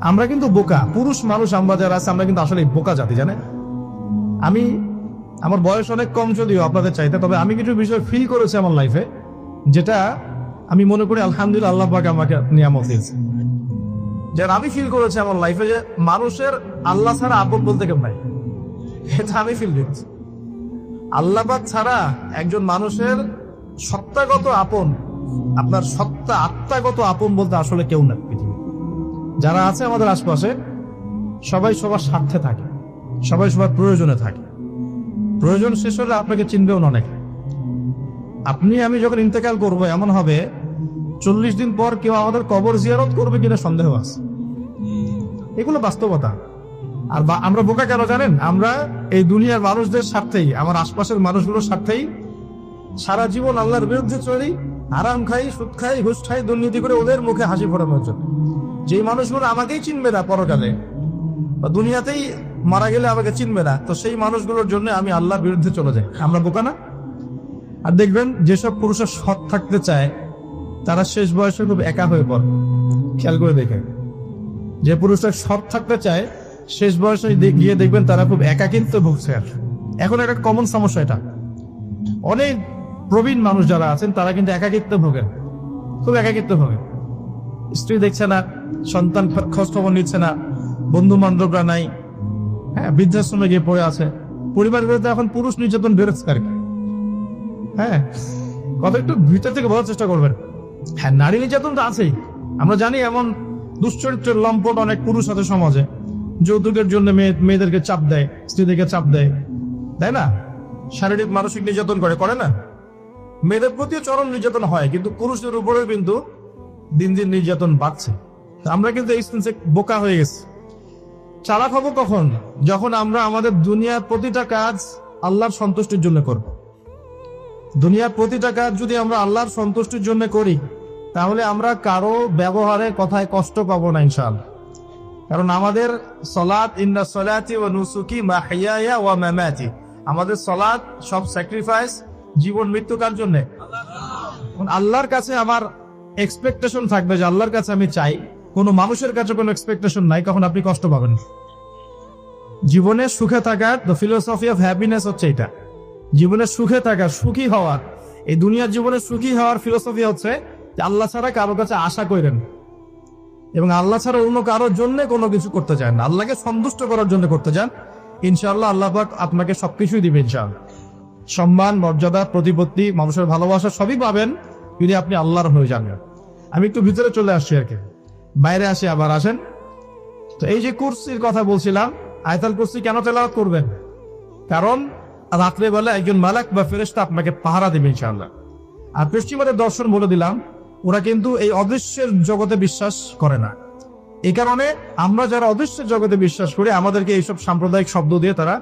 আমরা কিন্তু বোকা, পুরুষ মানুষ আমরা যারা আছে, আমরা কিন্তু আসলে বোকা জাতি, জানেন? আমি, আমার বয়স অনেক কম যদিও আপনাদের চাইতে, তবে আমি কিছু বিষয় ফিল করেছি আমার লাইফে যেটা আমি মনে করি আলহামদুলিল্লাহ আল্লাহ পাক আমাকে নিয়ামত দিয়েছে। যেটা আমি ফিল করেছি আমার লাইফে যে মানুষের আল্লাহ ছাড়া আপন বলতে কেউ নাই। এটা আমি ফিল করেছি আল্লাহবাদ ছাড়া একজন মানুষের সত্তাগত আপন, আপনার সত্তা আত্মাগত আপন বলতে আসলে কেউ না পৃথিবী যারা আছে আমাদের আশপাশে, সবাই সবার স্বার্থে থাকে, সবাই সবার প্রয়োজনে থাকে। প্রয়োজন শেষ হলে আপনাকে চিনবেও না অনেক। আপনি, আমি যখন ইন্তেকাল করব, এমন হবে, চল্লিশ দিন পর কেউ আমাদের কবর জিয়ারত করবে কিনা সন্দেহ আছে। এগুলো বাস্তবতা। আর বা- আমরা বোকা কেন জানেন? আমরা এই দুনিয়ার মানুষদের স্বার্থেই, আমার আশপাশের মানুষগুলোর স্বার্থেই সারা জীবন আল্লাহর বিরুদ্ধে চলি, আরাম খাই, সুদ খাই, ঘুষ খাই, দুর্নীতি করে ওদের মুখে হাসি ফোটানোর জন্য। যেই মানুষগুলো আমাকেই চিনবে না পরকালে, বা দুনিয়াতেই মারা গেলে আমাকে চিনবে না, তো সেই মানুষগুলোর জন্য আমি আল্লাহ বিরুদ্ধে চলে যাই। আমরা বোকা না? আর দেখবেন, যেসব পুরুষের সৎ থাকতে চায়, তারা শেষ বয়সে খুব একা হয়ে পড়ে। খেয়াল করে দেখে যে পুরুষরা সৎ থাকতে চায়, শেষ বয়সে গিয়ে দেখবেন তারা খুব একাকিত্ব ভুগছে আর। এখন একটা কমন সমস্যা এটা। অনেক প্রবীণ মানুষ যারা আছেন, তারা কিন্তু একাকিত্ব ভোগেন। খুব একাকিত্ব ভোগেন। স্ত্রী দেখছে না সন্তান খোঁজ খবর নিচ্ছে না, বন্ধু বান্ধবরা নাই। হ্যাঁ বৃদ্ধাশ্রমে গিয়ে পড়ে আছে। পরিবারগুলোতে এখন পুরুষ নির্যাতন আর হ্যাঁ কথা একটু ভিতর থেকে বোঝার চেষ্টা করবেন। হ্যাঁ নারী নির্যাতন তো আছেই। আমরা জানি এমন দুশ্চরিত্রের লম্পট অনেক পুরুষ আছে সমাজে। যৌতুকের জন্য মেয়ে, মেয়েদেরকে চাপ দেয়, স্ত্রীদেরকে চাপ দেয়। তাই না? শারীরিক, মানসিক নির্যাতন করে করে না? মেয়েদের প্রতিও চরম নির্যাতন হয়, কিন্তু পুরুষদের উপরেও কিন্তু দিন দিন নির্যাতন বাড়ছে। আমরা কিন্তু এই সেন্সে বোকা হয়ে গেছি। চালাক হব কখন? যখন আমরা আমাদের দুনিয়ার প্রতিটা কাজ আল্লাহর সন্তুষ্টির জন্য করব। দুনিয়ার প্রতিটা কাজ যদি আমরা আল্লাহর সন্তুষ্টির জন্য করি, তাহলে আমরা কারও ব্যবহারে কথায় কষ্ট পাবো না, ইনশাআল্লাহ। কারণ আমাদের সলাৎ, ইন্না সলাতি ও নুসুকি মাহিয়া ওয়া মামাতি। আমাদের সলাৎ সব স্যাক্রিফাইস জীবন, মৃত্যু কার জন্য? আল্লাহর কাছে আমার এক্সপেকটেশন থাকবে যে আল্লাহর কাছে আমি চাই। কোনো মানুষের কাছে কোনো এক্সপেকটেশন নাই, কখন আপনি কষ্ট পাবেন। জীবনে সুখে থাকার দ্য ফিলোসফি অফ হ্যাপিনেস হচ্ছে এটা। জীবনে সুখে থাকার, সুখী হওয়ার, এই দুনিয়ার জীবনে সুখী হওয়ার ফিলোসফি হচ্ছে যে আল্লাহ ছাড়া কারও কাছে আশা করেন এবং আল্লাহ ছাড়া অন্য কারোর জন্য কোনো কিছু করতে চান আল্লাহকে সন্তুষ্ট করার জন্য করতে চান, ইনশাআল্লাহ আল্লাহ পাক আপনাকে সবকিছুই দিবে ইনশাআল্লাহ। সম্মান, মর্যাদা, প্রতিপত্তি, মানুষের ভালোবাসা সবই পাবেন যদি আপনি আল্লাহর হয়ে যান। আমি একটু ভিতরে চলে আসছি আর কি। বাইরে আসে আবার আসেন। তো এই যে কুরসির কথা বলছিলাম, আয়তাল কুরসি কেন তেলাওয়াত করবেন? কারণ রাত্রে বেলা একজন মালাক বা ফেরেশতা আপনাকে পাহারা দেবে ইনশাআল্লাহ। আর পশ্চিমাদের দর্শন বলে দিলাম, ওরা কিন্তু এই অদৃশ্যের জগতে বিশ্বাস করে না। এই কারণে আমরা যারা অদৃশ্যের জগতে বিশ্বাস করি, আমাদেরকে এইসব সাম্প্রদায়িক শব্দ দিয়ে তারা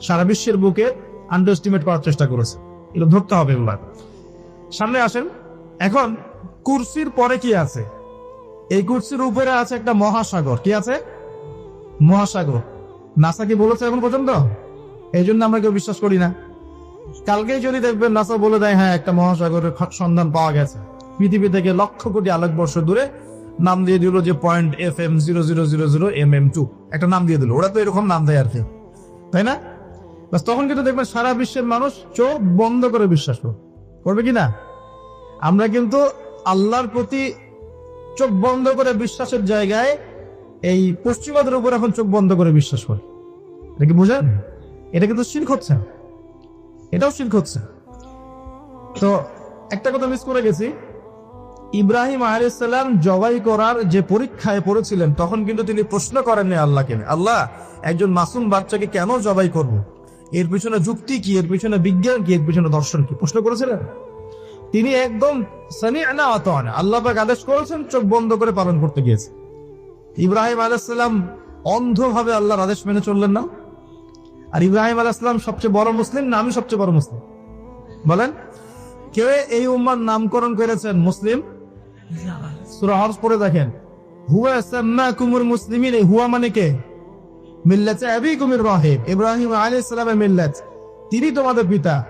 সারা বিশ্বের বুকে আন্ডারস্টিমেট করার চেষ্টা করেছে। এগুলো ধরতে হবে এগুলা সামনে আসেন। এখন কুরসির পরে কি আছে? এই কুরসির উপরে আছে একটা মহাসাগর। কি আছে? মহাসাগর। নাসা কি বলেছে এখন পর্যন্ত? এই জন্য আমরা কেউ বিশ্বাস করি না। কালকেই যদি দেখবেন নাসা বলে দেয় হ্যাঁ একটা মহাসাগরের সন্ধান পাওয়া গেছে। পৃথিবী থেকে লক্ষ কোটি আলোকবর্ষ দূরে। নাম দিয়ে দিল যে point F M zero zero zero zero M M two একটা নাম দিয়ে দিল। ওরা তো এরকম নাম দেয় আর কি। তাই না? বাস তখন কিন্তু দেখবেন সারা বিশ্বের মানুষ চোখ বন্ধ করে বিশ্বাস করবে। করবে কি না? আমরা কিন্তু আল্লাহর প্রতি চোখ বন্ধ করে বিশ্বাসের জায়গায় এই পশ্চিমাদের উপর এখন চোখ বন্ধ করে বিশ্বাস করে। এটা কি বুঝেন? এটা কিন্তু শিল্ক হচ্ছে এটাও শিল্ক হচ্ছে তো একটা কথা মিস করে গেছি। ইব্রাহিম আলাইসাল্লাম জবাই করার যে পরীক্ষায় পড়েছিলেন, তখন কিন্তু তিনি প্রশ্ন করেননি আল্লাহকে আল্লাহ, একজন মাসুম বাচ্চাকে কেন জবাই করব। এর পিছনে যুক্তি কি? এর পিছনে বিজ্ঞান কি? এর পিছনে দর্শন কি? প্রশ্ন করেছিলেন। তিনি একদম আল্লাহ পাক আদেশ করেছেন, চোখ বন্ধ করে পালন করতে গিয়েছে। ইব্রাহিম আলাইসাল্লাম অন্ধভাবে আল্লাহর আদেশ মেনে চললেন না। আর ইব্রাহিম আলাইসাল্লাম সবচেয়ে বড় মুসলিম না, আমি সবচেয়ে বড় মুসলিম। বলেন, কেউ এই উম্মার নামকরণ করেছেন মুসলিম? দেখেন। হুয়া হুয়া মানে কে? তিনি তোমাদের পিতা,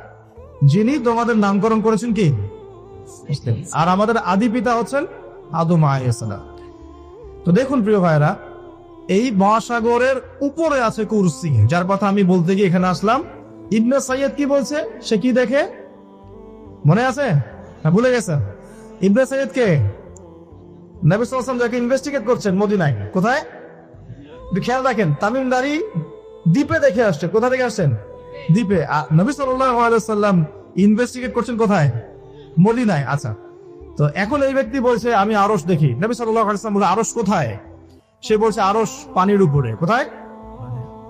যিনি তোমাদের নামকরণ করেছেন কি? আর আমাদের আদি পিতা হচ্ছেন আদম আলাইহিস তো দেখুন প্রিয় ভাইরা এই মহাসাগরের উপরে আছে কুরসি, যার কথা আমি বলতে গিয়ে এখানে আসলাম। ইবনে সাইয়দ কি বলছে? সে কি দেখে? মনে আছে? না, ভুলে গেছে। ইবনে সাইয়দ কে? নবী সাল্লাল্লাহু যাকে ইনভেস্টিগেট করছেন মদিনায়। কোথায়? খেয়াল রাখেন তামিমদারি দ্বীপে দেখে আসছে কোথা থেকে আসছেন? দ্বীপে। নবী সাল্লাম ইনভেস্টিগেট করছেন কোথায়? মদিনায় আচ্ছা। তো এখন এই ব্যক্তি বলছে, আমি আরস দেখি। নবী সাল্লাম বলে আরস কোথায়? সে বলছে আরস পানির উপরে। কোথায়?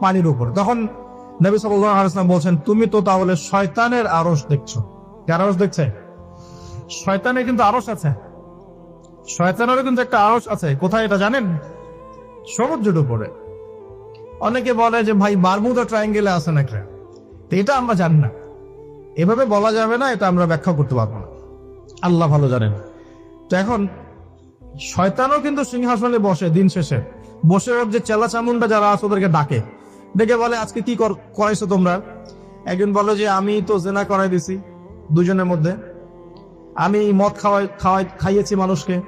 পানির উপরে। তখন নবী সাল্লাম বলছেন, তুমি তো তাহলে শয়তানের আরস দেখছ। কার আরস দেখছে? শয়তানের কিন্তু আরস আছে। শয়তানেরও কিন্তু একটা আরস আছে। কোথায় এটা জানেন? সমুদ্রের উপরে। অনেকে বলে যে, ভাই, বারমুদা ট্রায়াঙ্গেলে আছে নাকি? তো এটা আমরা জানি না। এভাবে বলা যাবে না, এটা আমরা ব্যাখ্যা করতে পারব না। আল্লাহ ভালো জানেন। তো এখন, শয়তানও কিন্তু সিংহাসনে বসে দিন শেষে। বসে যে চেলা চামুন্ডা যারা আছে ওদেরকে ডাকে। ডেকে বলে, আজকে কি কর- করাইছো তোমরা? একজন বলে যে, আমি তো জেনা করাই দিছি দুজনের মধ্যে। আমি মদ খাওয়াই খাওয়াই খাইয়েছি মানুষকে।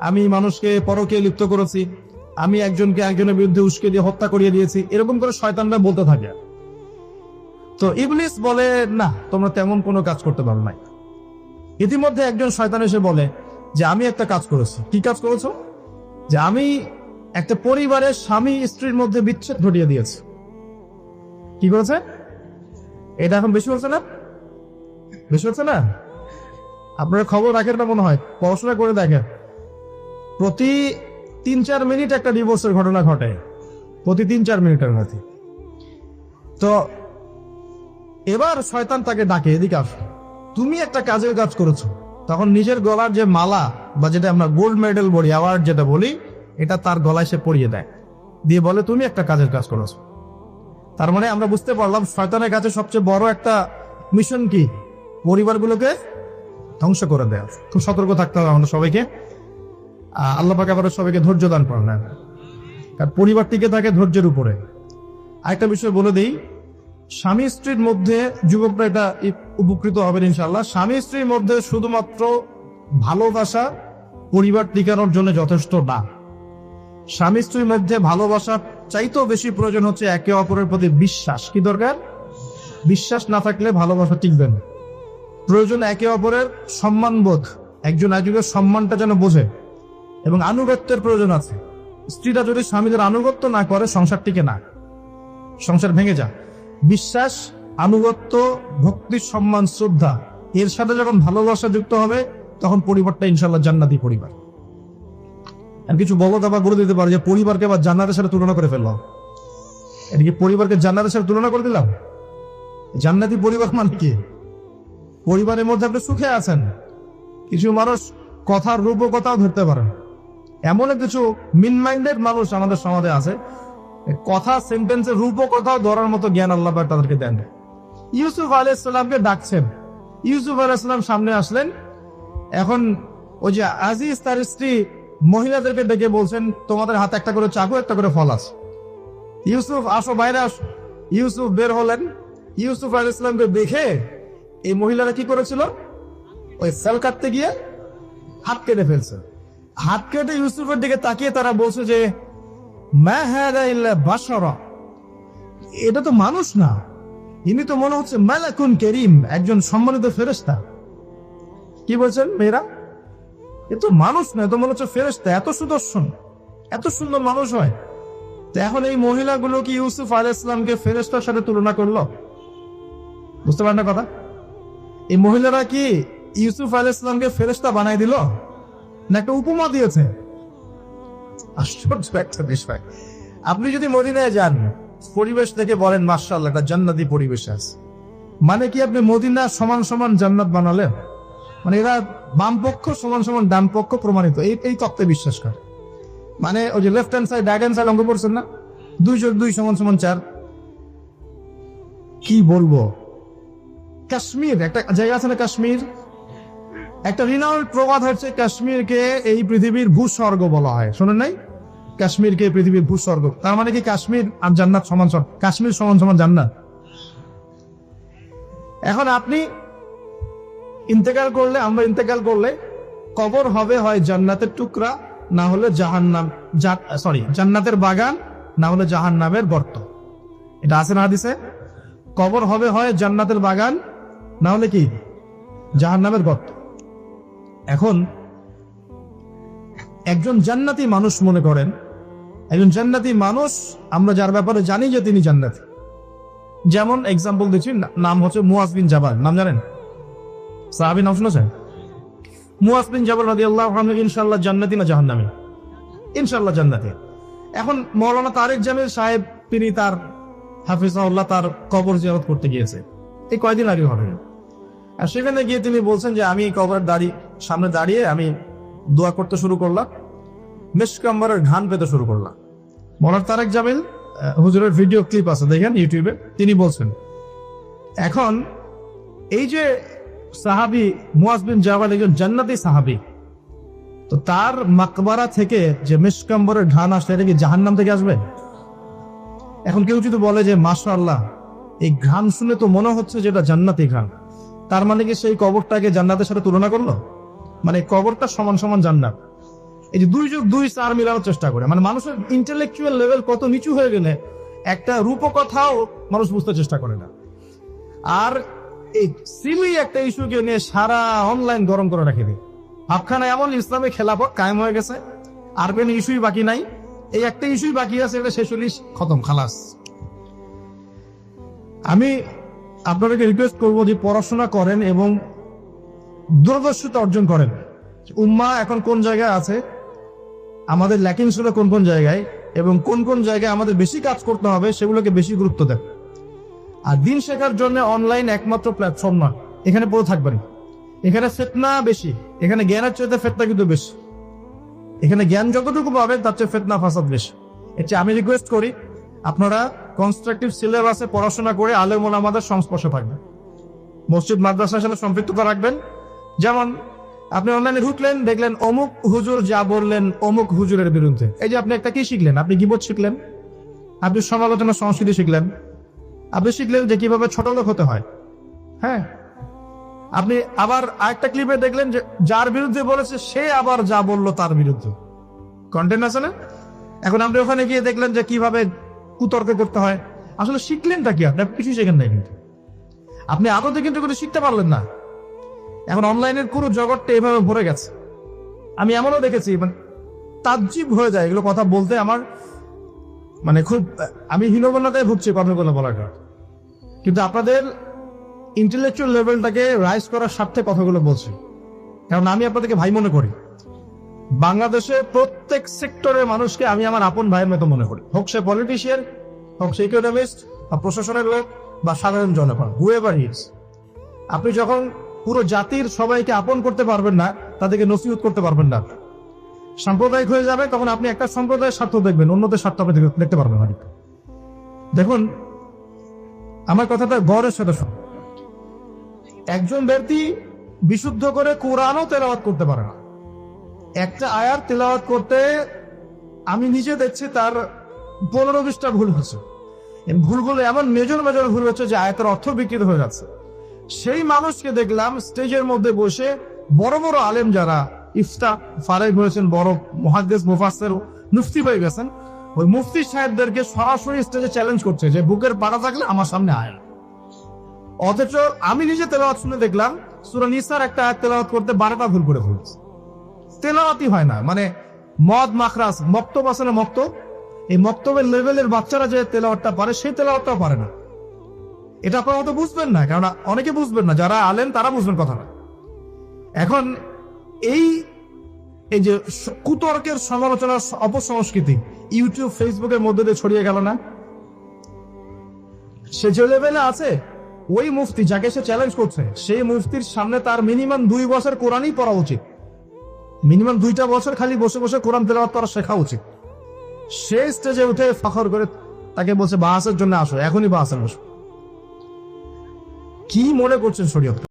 আমি মানুষকে পরকে লিপ্ত করেছি। আমি একজনকে একজনের বিরুদ্ধে উস্কে দিয়ে হত্যা করিয়ে দিয়েছি। এরকম করে শয়তানরা বলতে থাকে। তো ইবলিস বলে, না, তোমরা তেমন কোনো কাজ করতে পারো নাই। ইতিমধ্যে একজন শয়তান এসে বলে যে, আমি একটা কাজ করেছি। কি কাজ করেছ? যে, আমি একটা পরিবারের স্বামী স্ত্রীর মধ্যে বিচ্ছেদ ঘটিয়ে দিয়েছি। কি করেছে? এটা এখন বেশি হচ্ছে না? বেশি হচ্ছে না? আপনারা খবর রাখেন না মনে হয়? পড়াশোনা করে দেখেন। প্রতি তিন চার মিনিট একটা ডিভোর্সের ঘটনা ঘটে। প্রতি তিন চার মিনিটের মধ্যে। তো, এবার শয়তান তাকে ডাকে, এদিকে আস তুমি একটা কাজের কাজ করেছ, তখন নিজের গলার যে মালা বা যেটা আমরা গোল্ড মেডেল বলি অ্যাওয়ার্ড যেটা বলি, এটা তার গলায় সে পরিয়ে দেয়। দিয়ে বলে, তুমি একটা কাজের কাজ করেছ। তার মানে আমরা বুঝতে পারলাম, শয়তানের কাছে সবচেয়ে বড় একটা মিশন কি? পরিবারগুলোকে ধ্বংস করে দেয়। খুব সতর্ক থাকতে হবে আমরা সবাইকে। আল্লাহ পাকে আবার সবাইকে ধৈর্য দান করেন। কারণ পরিবার টিকে থাকে ধৈর্যের উপরে। আরেকটা বিষয় বলে দিই স্বামী স্ত্রীর মধ্যে যুবকরা এটা উপকৃত হবেন ইনশাল্লাহ স্বামী স্ত্রীর মধ্যে শুধুমাত্র ভালোবাসা পরিবার টিকানোর জন্য যথেষ্ট না। স্বামী স্ত্রীর মধ্যে ভালোবাসা চাইতেও বেশি প্রয়োজন হচ্ছে একে অপরের প্রতি বিশ্বাস। কি দরকার? বিশ্বাস না থাকলে ভালোবাসা টিকবে না। প্রয়োজন একে অপরের সম্মানবোধ। একজন একজনের সম্মানটা যেন বোঝে। এবং আনুগত্যের প্রয়োজন আছে। স্ত্রীরা যদি স্বামীদের আনুগত্য না করে, সংসার টিকে না। সংসার ভেঙে যায় বিশ্বাস, আনুগত্য, ভক্তি, সম্মান, শ্রদ্ধা, এর সাথে যখন ভালোবাসা যুক্ত হবে, তখন পরিবারটা ইনশাল্লাহ জান্নাতি পরিবার। আর কিছু বলত আবার বলে দিতে পারে যে, পরিবারকে আবার জান্নাতের সাথে তুলনা করে ফেললাম। এটা কি পরিবারকে জান্নাতের সাথে তুলনা করে দিলাম? জান্নাতি পরিবার মানে কি? পরিবারের মধ্যে আপনি সুখে আছেন। কিছু মানুষ কথার রূপকথাও ধরতে পারেন। এমন কিছু মিন মাইন্ডেড মানুষ আমাদের সমাজে আছে কথা সেন্টেন্সের রূপকথাও ধরার মতো জ্ঞান আল্লাহ তাদেরকে দেন। ইউসুফ আলাইসাল্লামকে ডাকছেন। ইউসুফ আলাইসাল্লাম সামনে আসলেন। এখন ওই যে আজিজ তার স্ত্রী মহিলাদেরকে ডেকে বলছেন, তোমাদের হাতে একটা করে চাকু, একটা করে ফল আছে। ইউসুফ, আসো বাইরে আসো। ইউসুফ বের হলেন। ইউসুফ আলাইসাল্লামকে দেখে এই মহিলারা কি করেছিল? ওই সেল কাটতে গিয়ে হাত কেটে ফেলছে। হাত কেটে ইউসুফের দিকে তাকিয়ে তারা বলছে যে এটা তো মানুষ না। ইনি তো মনে হচ্ছে মালাকুন করিম, একজন সম্মানিত ফেরেশতা। কি বলছেন মেয়েরা? এ তো মানুষ না, এ তো মনে হচ্ছে ফেরেশতা। এত সুদর্শন, এত সুন্দর মানুষ হয়। তো এখন এই মহিলাগুলো কি ইউসুফ আলাহ ইসলামকে ফেরেস্তার সাথে তুলনা করল? বুঝতে পারেন না কথা? এই মহিলারা কি ইউসুফ আলাহ ইসলামকে ফেরেস্তা বানাই দিল? না একটা উপমা দিয়েছে? আশ্চর্য একটা বিষয়। আপনি যদি মদিনায় যান, পরিবেশ থেকে বলেন মার্শাল একটা জান্নাতি পরিবেশ আছে। মানে কি আপনি মদিনা সমান সমান জান্নাত বানালেন? মানে এরা বাম পক্ষ সমান সমান ডান পক্ষ প্রমাণিত। এই এই তত্ত্বে বিশ্বাস করে। মানে ওই যে left hand side right side অঙ্ক পড়ছেন না? দুই যোগ দুই সমান সমান চার। কি বলব? কাশ্মীর, একটা জায়গা আছে না কাশ্মীর? একটা রিনাউন্ড প্রবাদ হচ্ছে কাশ্মীরকে এই পৃথিবীর ভূস্বর্গ বলা হয়। শোনেন নাই? কাশ্মীরকে পৃথিবীর ভূস্বর্গ। তার মানে কি কাশ্মীর আর জান্নাত সমান সমান? কাশ্মীর সমান সমান জান্নাত। এখন আপনি ইন্তেকাল করলে, আমরা ইন্তেকাল করলে কবর হবে হয় জান্নাতের টুকরা, না হলে জাহান্নাম সরি জান্নাতের বাগান, না হলে জাহান নামের গর্ত। এটা আছে না হাদিসে? কবর হবে হয় জান্নাতের বাগান, না হলে কি? জাহান নামের গর্ত। এখন একজন জান্নাতি মানুষ মনে করেন একজন জান্নাতি মানুষ, আমরা যার ব্যাপারে জানি যে তিনি জান্নাতি। যেমন এক্সাম্পল দিচ্ছি নাম হচ্ছে মুয়াজ বিন জাবাল। নাম জানেন? সাহাবি নাম শুনেছেন? মুয়াজ বিন জাবাল রাদি আল্লাহ ইনশাল্লাহ জান্নাতি না জাহান্নামি? ইনশাল্লাহ জান্নাতি। এখন মৌলানা তারেক জামিল সাহেব, তিনি তার হাফিজাউল্লাহ তার কবর জিয়ারত করতে গিয়েছে। এই কয়দিন আগে ঘটনা আর সেখানে গিয়ে তিনি বলছেন যে, আমি কবরের দাঁড়ি, সামনে দাঁড়িয়ে আমি দোয়া করতে শুরু করলাম। মেশকাম্বারের ঘান পেতে শুরু করলাম। মৌলানা তারেক জামিল হুজুরের ভিডিও ক্লিপ আছে, দেখেন ইউটিউবে, তিনি বলছেন, এখন এই যে সাহাবি মুয়াজ বিন জাবাল একজন জান্নাতি সাহাবি, তো তার মাকবারা থেকে যে মেশকাম্বরের ঘান আসলে এটা কি জাহান্নাম থেকে আসবে? এখন কেউ যদি বলে যে মাসা আল্লাহ এই ঘ্রাণ শুনে তো মনে হচ্ছে যেটা জান্নাতি ঘ্রাণ তার মানে কি সেই কবরটাকে জান্নাতের সাথে তুলনা করল? মানে কবরটা সমান সমান জান্নাত। এই যে দুই যুগ, দুই চার মিলানোর চেষ্টা করে। মানে মানুষের ইন্টেলেকচুয়াল লেভেল কত নিচু হয়ে গেলে একটা রূপকথাও মানুষ বুঝতে চেষ্টা করে না। আর এই সিলি একটা ইস্যুকে নিয়ে সারা অনলাইন গরম করে রাখে দিই ভাবখানা এমন ইসলামে খেলাফত কায়েম হয়ে গেছে, আর কোনো ইস্যুই বাকি নাই। এই একটা ইস্যুই বাকি আছে, এটা শেষ হলিস খতম, খালাস। আমি আপনাদেরকে রিকোয়েস্ট করব যে পড়াশোনা করেন এবং দূরদর্শিতা অর্জন করেন। উম্মা এখন কোন জায়গায় আছে? আমাদের ল্যাকিং ছিল কোন কোন জায়গায় এবং কোন কোন জায়গায় আমাদের বেশি কাজ করতে হবে সেগুলোকে বেশি গুরুত্ব দেন আর দিন শেখার জন্য অনলাইন একমাত্র প্ল্যাটফর্ম না এখানে পড়ে থাকবেন। এখানে ফেতনা বেশি, এখানে জ্ঞানের চাইতে ফেতনা কিন্তু বেশি। এখানে জ্ঞান যতটুকু পাবেন তার চেয়ে ফেতনা, ফাসাদ বেশি। এর আমি রিকোয়েস্ট করি, আপনারা কনস্ট্রাকটিভ সিলেবাসে পড়াশোনা করে আলেমন আমাদের সংস্পর্শে থাকবেন। মসজিদ, মাদ্রাসার সাথে সম্পৃক্ততা রাখবেন। যেমন আপনি অনলাইনে ঢুকলেন, দেখলেন অমুক হুজুর যা বললেন অমুক হুজুরের বিরুদ্ধে। এই যে আপনি একটা কি শিখলেন? আপনি গিবত শিখলেন, আপনি সমালোচনা সংস্কৃতি শিখলেন। আপনি শিখলেন যে কীভাবে ছোট লোক হতে হয়। হ্যাঁ? আপনি আবার আরেকটা ক্লিপে দেখলেন যে যার বিরুদ্ধে বলেছে, সে আবার যা বলল তার বিরুদ্ধে। কন্টেন্ট আছে না? এখন আপনি ওখানে গিয়ে দেখলেন যে কীভাবে কুতর্ক করতে হয়। আসলে শিখলেনটা কি? আপনি কিছুই শেখেন নাই কিন্তু। আপনি আদতে কিন্তু কোনো শিখতে পারলেন না। এখন অনলাইনের পুরো জগৎটা এভাবে ভরে গেছে। আমি এমনও দেখেছি মানে তাজ্জিব হয়ে যায় এগুলো কথা বলতে আমার মানে খুব, আমি হীনবন্যাতায় ভুগছি কথাগুলো বলার কারণে। কিন্তু আপনাদের ইন্টেলেকচুয়াল লেভেলটাকে রাইজ করার স্বার্থে কথাগুলো বলছি। কারণ আমি আপনাদেরকে ভাই মনে করি, বাংলাদেশে প্রত্যেক সেক্টরের মানুষকে আমি আমার আপন ভাইয়ের মতো মনে করি। হোক সে পলিটিশিয়ান হোক সে ইকোনমিস্ট বা প্রশাসনের লোক, বা সাধারণ জনগণ হুয়েভার হিজ আপনি যখন পুরো জাতির সবাইকে আপন করতে পারবেন না, তাদেরকে নসিহত করতে পারবেন না। সাম্প্রদায়িক হয়ে যাবে, তখন আপনি একটা সম্প্রদায়ের স্বার্থ দেখবেন, অন্যদের স্বার্থ আপনি দেখতে- পারবেন না দেখুন, আমার কথাটা গড়ের সাথে শুনুন। একজন ব্যক্তি বিশুদ্ধ করে কোরআনও তেলাওয়াত করতে পারে না। একটা আয়ার তেলাওয়াত করতে আমি নিজে দেখছি তার পনেরো বিশটা ভুল এই ভুলগুলো এমন মেজর মেজর ভুল হচ্ছে যে আয়াতের অর্থ বিকৃত হয়ে যাচ্ছে। সেই মানুষকে দেখলাম স্টেজের মধ্যে বসে বড় বড় আলেম যারা, ইফতা ফারেক হয়েছেন বড় মহাদেশ মুফাসের মুফতি হয়ে গেছেন। ওই মুফতি সাহেবদেরকে সরাসরি স্টেজে চ্যালেঞ্জ করছে যে, বুকের পাড়া থাকলে আমার সামনে আয় না। অথচ আমি নিজে তেলাওয়াত শুনে দেখলাম, সুরা নিসার একটা আয়াত তেলাওয়াত করতে বারোটা ভুল করে ফেলছে। তেলাওয়াতই হয় না মানে মদ মাখরাস মক্তব আছে না মক্তব? এই মক্তবের লেভেলের বাচ্চারা যে তেলাওয়াতটা পারে, সেই তেলাওয়াতটাও পারে না। এটা আপনারা হয়তো বুঝবেন না কারণ অনেকে বুঝবেন না, যারা আলেন তারা বুঝবেন কথাটা। এখন এই এই যে কুতর্কের সমালোচনার অপসংস্কৃতি, ইউটিউব, ফেসবুকের মধ্যে দিয়ে ছড়িয়ে গেল না? সে যে লেভেলে আছে, ওই মুফতি যাকে সে চ্যালেঞ্জ করছে, সেই মুফতির সামনে তার মিনিমাম দুই বছর কোরআনই পড়া উচিত। মিনিমাম দুইটা বছর খালি বসে বসে কোরআন তেলাওয়াত করা শেখা উচিত। সে স্টেজে উঠে ফখর করে তাকে বলছে বাহাসের জন্য আসো, এখনই বাহাসের বসো। কি মনে করছেন শরীয়ত